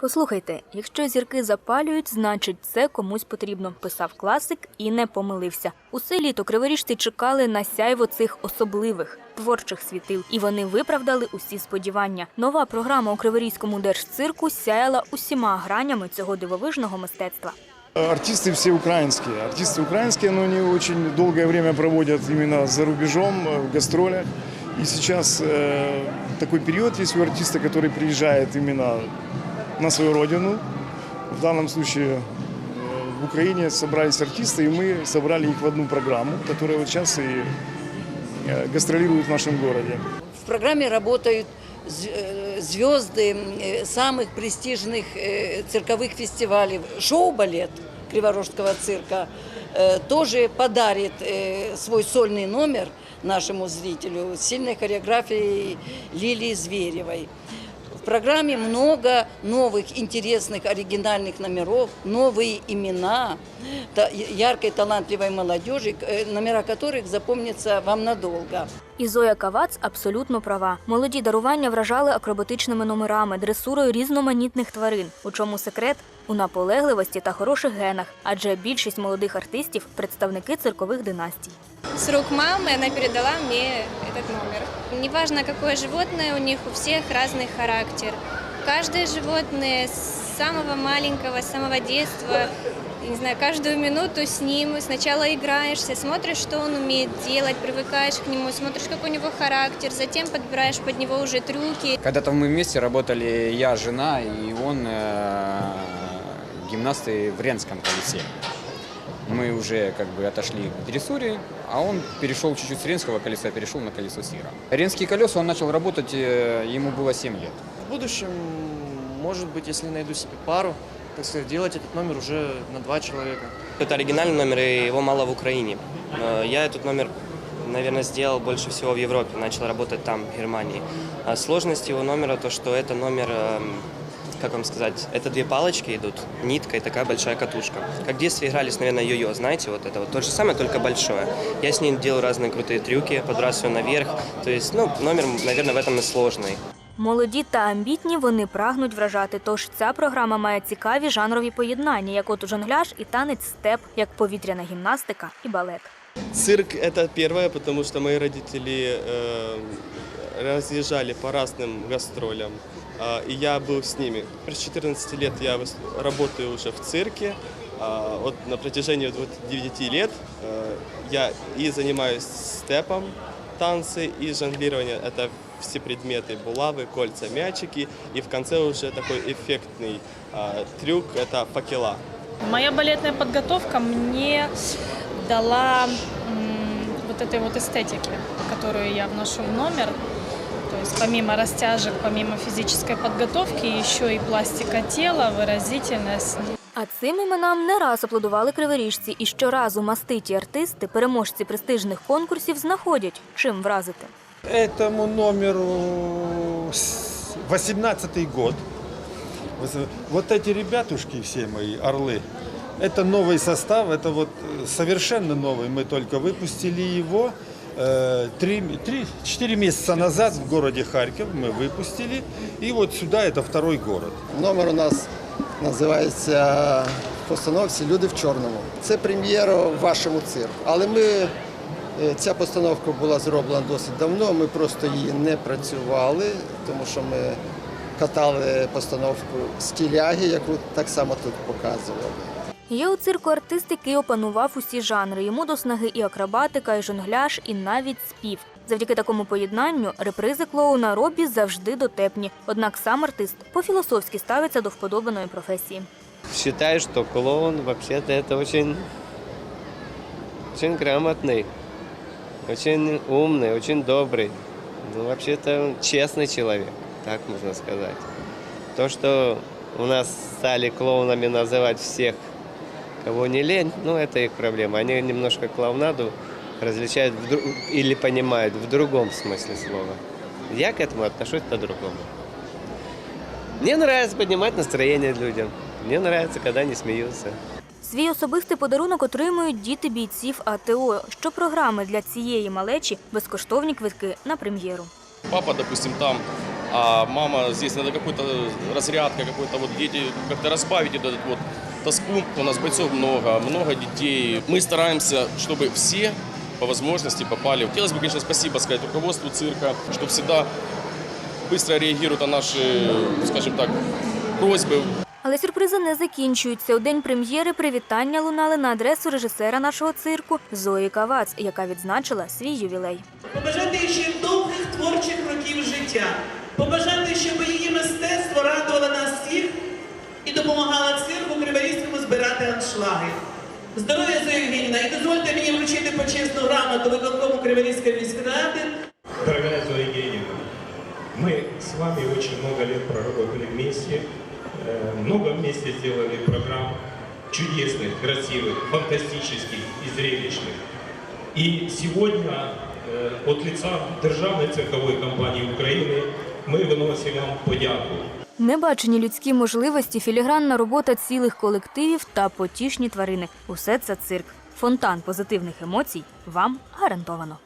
Послухайте, якщо зірки запалюють, значить це комусь потрібно, писав класик і не помилився. Усе літо криворіжці чекали на сяйво цих особливих творчих світил, і вони виправдали усі сподівання. Нова програма у Криворізькому держцирку сяяла усіма гранями цього дивовижного мистецтва. Артисты все украинские. Артисты украинские, но они очень долгое время проводят именно за рубежом, э, в гастролях. И сейчас э, такой период есть у артиста, который приезжает именно на свою родину. В данном случае э, в Украине собрались артисты, и мы собрали их в одну программу, которая вот сейчас и э, гастролирует в нашем городе. В программе работают э, звезды самых престижных цирковых фестивалей. Шоу-балет Криворожского цирка тоже подарит свой сольный номер нашему зрителю с сильной хореографией Лилии Зверевой. В программе много новых, интересных, оригинальных номеров, новые имена та- яркой, талантливой молодежи, к- э, номера которых запомнятся вам надолго. І Зоя Кавац абсолютно права. Молоді дарування вражали акробатичними номерами, дресурою різноманітних тварин. У чому секрет? У наполегливості та хороших генах, адже більшість молодих артистів представники циркових династій. С рук мамы она передала мне этот номер. Неважно, какое животное, у них у всех разный характер. Каждое животное с самого маленького, с самого детства, не знаю, каждую минуту с ним сначала играешься, смотришь, что он умеет делать, привыкаешь к нему, смотришь, как у него характер, затем подбираешь под него уже трюки. Когда-то мы вместе работали, я, жена и он, э, гимнасты в Ренском колесе. Мы уже как бы отошли к дрессуре, а он перешел чуть-чуть с Ренского колеса, перешел на колесо Сира. Ренские колеса он начал работать, э, ему было 7 лет. В будущем, может быть, если найду себе пару, так сказать, делать этот номер уже на два человека. Это оригинальный номер, и его мало в Украине. Я этот номер, наверное, сделал больше всего в Европе, начал работать там, в Германии. А сложность его номера то, что это номер, эм, как вам сказать, это две палочки идут, нитка и такая большая катушка. Как в детстве игрались, наверное, йо-йо, знаете, вот это вот то же самое, только большое. Я с ним делаю разные крутые трюки, подбрасываю наверх. То есть, ну, номер, наверное, в этом и сложный. Молоді та амбітні вони прагнуть вражати. Тож ця програма має цікаві жанрові поєднання, як от жонгляж і танець степ, як повітряна гімнастика і балет. Цирк это первое, потому что мои родители э, разъезжали по разным гастролям, а, и я был с ними. С 14 лет я работаю уже в цирке. а, Вот на протяжении вот 9 лет э, я и занимаюсь степом, танцы и жонглирование. Это все предметы, булавы, кольца, мячики. И в конце уже такой эффектный а, трюк – это факела. Моя балетная подготовка мне дала вот этой вот эстетики, которую я вношу в номер. То есть помимо растяжек, помимо физической подготовки, еще и пластика тела, выразительность. А цим іменам не раз аплодували криворіжці, і щоразу маститі артисти, переможці престижних конкурсів, знаходять чим вразити. Этому номеру с- 18-й год. Вы- Вот эти ребятушки все мои, орлы, это новый состав, это вот э, совершенно новый. Мы только выпустили его. э, Три, три, четыре месяца назад в городе Харьков мы выпустили. И вот сюда это второй город. Номер у нас називається в постановці Люди в чорному. Це прем'єра в вашому цирку. Але ми е, ця постановка була зроблена досить давно. Ми просто її не працювали, тому що ми катали постановку з тіляги, яку так само тут показували. Є у цирку артист, який опанував усі жанри. Йому до снаги і акробатика, і жонгляж, і навіть спів. Завдяки такому поєднанню репризи клоуна Робі завжди дотепні. Однак сам артист по-філософськи ставиться до вподобаної професії. Считаю, что клоун вообще-то это очень, очень грамотный, очень умный, очень добрый. Ну, вообще-то он честный человек, так можно сказать. То, что у нас стали клоунами называть всех, кого не лень, ну, это их проблема. Они немножко клоунаду различают в дру- или понимают в другом смысле слова. Я к этому отношусь по-другому. Мне нравится поднимать настроение людям. Мне нравится, когда они смеются. Свій особистий подарунок отримують діти бійців АТО. Щопрограми для цієї малечі безкоштовні квитки на прем'єру. Папа, допустим, там а мама здесь надо какой-то разрядка, какой-то вот дети, как-то разбавить вот этот вот тоску. У нас бойцов много, много детей. Мы стараемся, чтобы все по возможности попали. Хотелось бы, конечно, спасибо сказать руководству цирка, что всегда быстро реагируют на наши, скажем так, просьбы. Але сюрпризи не закінчуються. У день прем'єри привітання лунали на адресу режисера нашого цирку Зої Кавац, яка відзначила свій ювілей. побажати їй ще довгих творчих років життя, побажати, щоб її мистецтво радувало нас всіх і допомагало цирку Криворізькому збирати аншлаги. Здоров'я Зоя Євгенівна, і дозвольте мені вручити почесну грамоту виконкому Криворізької міської ради Дорогая Зоя Евгеньевна, мы с вами очень много лет проработали вместе, э, много вместе сделали программ чудесных, красивых, фантастических и зрелищных. И сегодня э, от лица Державной цирковой компании Украины мы выносим вам подяку. Небачені людські можливості, філігранна робота цілих колективів та потішні тварини. Усе це цирк. Фонтан позитивних емоцій вам гарантовано.